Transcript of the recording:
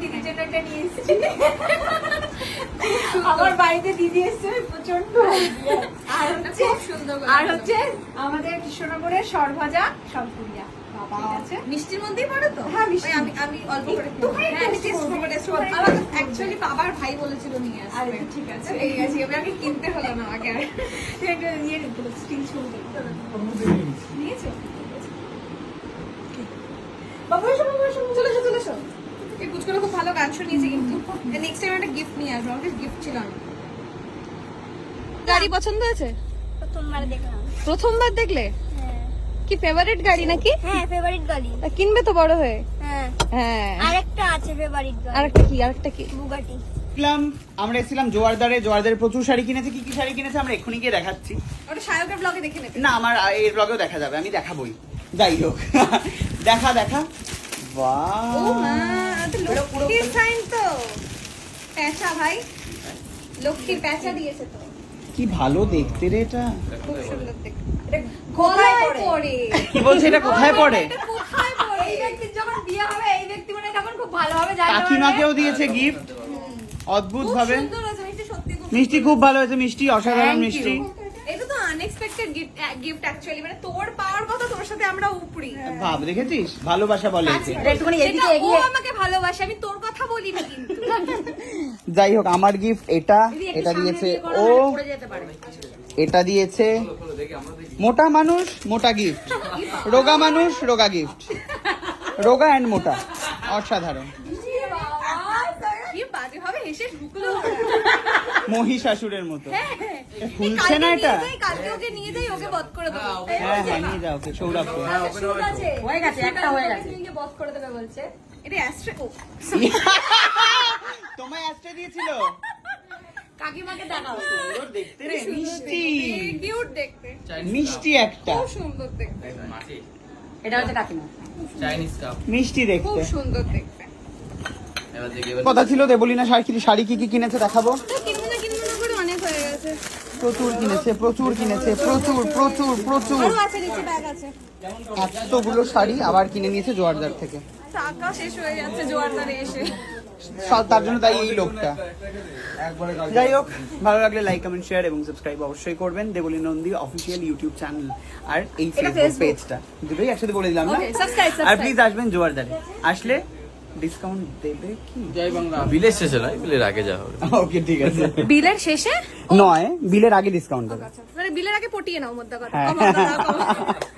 নিয়ে এসেছি। আমার বাড়িতে দিদি এসছে প্রচণ্ড আর হচ্ছে আর হচ্ছে আমাদের কৃষ্ণনগরের সরভাজা সরপুরিয়া। বাবা মিষ্টির মধ্যেই পড়ে তো? হ্যাঁ, মিষ্টি। আমি আমি অল্প করে হ্যাঁ আমি টেস্ট করব, টেস্ট একটুখানি আমার অ্যাকচুয়ালি বাবার ভাই বলেছিল নিয়ে আসবে ঠিক আছে। এই গেছি আমি আগে কিনতে হলো না আগে। তুই একটা ইয়ে স্টিল ছবি। নিয়েছো? বাবু এসো বাবু এসো চলে গান শুনিয়েছে কিন্তু নেক্সট টাইম একটা গিফট নিয়ে আসব আমাকে গিফট ছিল না। গাড়ি পছন্দ হয়েছে? প্রথমবার দেখলাম। প্রথমবার দেখলে? হ্যাঁ। কি ফেভারিট গাড়ি নাকি? হ্যাঁ ফেভারিট গাড়ি। তা কিনবে তো বড় হয়ে? হ্যাঁ। হ্যাঁ। আরেকটা আছে ফেভারিট গাড়ি। আরেকটা কি? আরেকটা কি? বুগাটি। দেখলাম আমরা এসেছিলাম জোয়ারদারে। জোয়ারদারে প্রচুর শাড়ি কিনেছে। কি কি শাড়ি কিনেছে আমরা এক্ষুনি গিয়ে দেখাচ্ছি। ওটা সায়কের ব্লগে দেখে নেবে। না আমার এর ব্লগেও দেখা যাবে। আমি দেখাবই। যাই হোক। দেখা দেখা। ও মা বাহ। তো লক্ষ্মীর সাইন তো। প্যাঁচা ভাই। লক্ষ্মীর প্যাঁচা দিয়েছে তো। কি ভালো দেখতে রে এটা। খুব সুন্দর দেখতে। কোথায় পড়ে? কি বলছে এটা কোথায় পড়ে? কোথায় পড়ে? এই ব্যক্তির যখন বিয়ে হবে এই ব্যক্তি মানে তখন খুব ভালোভাবে জানতে পারবে। কাকিমাকেও দিয়েছে গিফট অদ্ভুত ভাবে। মিষ্টি খুব ভালো হয়েছে মিষ্টি অসাধারণ মিষ্টি। আনএক্সপেক্টেড গিফট গিফট অ্যাকচুয়ালি মানে তোর পাওয়ার কথা তোর সাথে আমরা উপরি। ভাব দেখেছিস? ভালোবাসা বলে একে। একটুখানি এদিকে ও এগিয়ে আমাকে ভালোবাসে আমি তোর কথা বলিনি কিন্তু। যাই হোক আমার গিফট এটা এটা দিয়েছে ও। যেতে পারে। এটা দিয়েছে মোটা মানুষ মোটা গিফট রোগা মানুষ রোগা গিফট রোগা অ্যান্ড মোটা অসাধারণ কি বাজে ভাবে হেসে ঢুকলো মহিষাসুরের মতো। হ্যাঁ, এ ফুলছে না এটা? কালকে ওকে নিয়ে যাই ওকে বধ করে দেবো। হ্যাঁ হ্যাঁ নিয়ে যাও ওকে সৌরভকে হয়ে গেছে একটা হয়ে গেছে। নিয়ে বধ করে দেবে বলছে। এটা অ্যাস্ট্রে ও। তোমায় অ্যাস্ট্রে দিয়েছিল? কাকিমাকে দেখাও। সুন্দর দেখতে। রে মিষ্টি। কিউট দেখতে। মিষ্টি একটা। খুব সুন্দর দেখতে। এটা হচ্ছে কাকিমা। চাইনিজ কাপ মিষ্টি খুব সুন্দর দেখতে। কথা ছিল দেবলিনা শাড়ি শাড়ি কি কি কিনেছে দেখাবো? প্রচুর কিনেছে প্রচুর কিনেছে প্রচুর প্রচুর প্রচুর। আরও আছে নিচে ব্যাগ আছে। এতগুলো শাড়ি আবার কিনে নিয়েছে জোয়ারদার থেকে। টাকা শেষ হয়ে যাচ্ছে জোয়ারদারে এসে। তার জন্য তাই এই লোকটা। যাই হোক ভালো লাগলে লাইক কমেন্ট শেয়ার এবং সাবস্ক্রাইব অবশ্যই করবেন। Deboli Nandi official YouTube channel আর এই ফেসবুক পেজটা দুটোই একসাথে বলে দিলাম না? আর প্লিজ আসবেন জোয়ারদারে। আসলে ডিসকাউন্ট দেবে কি? জয় বাংলা। বিলের শেষে নয় বিলের আগে যা হবে। ওকে ঠিক আছে। বিলের শেষে? নয় বিলের আগে ডিসকাউন্ট দেবে। মানে বিলের আগে পটিয়ে নাও মোদ্দা কথা।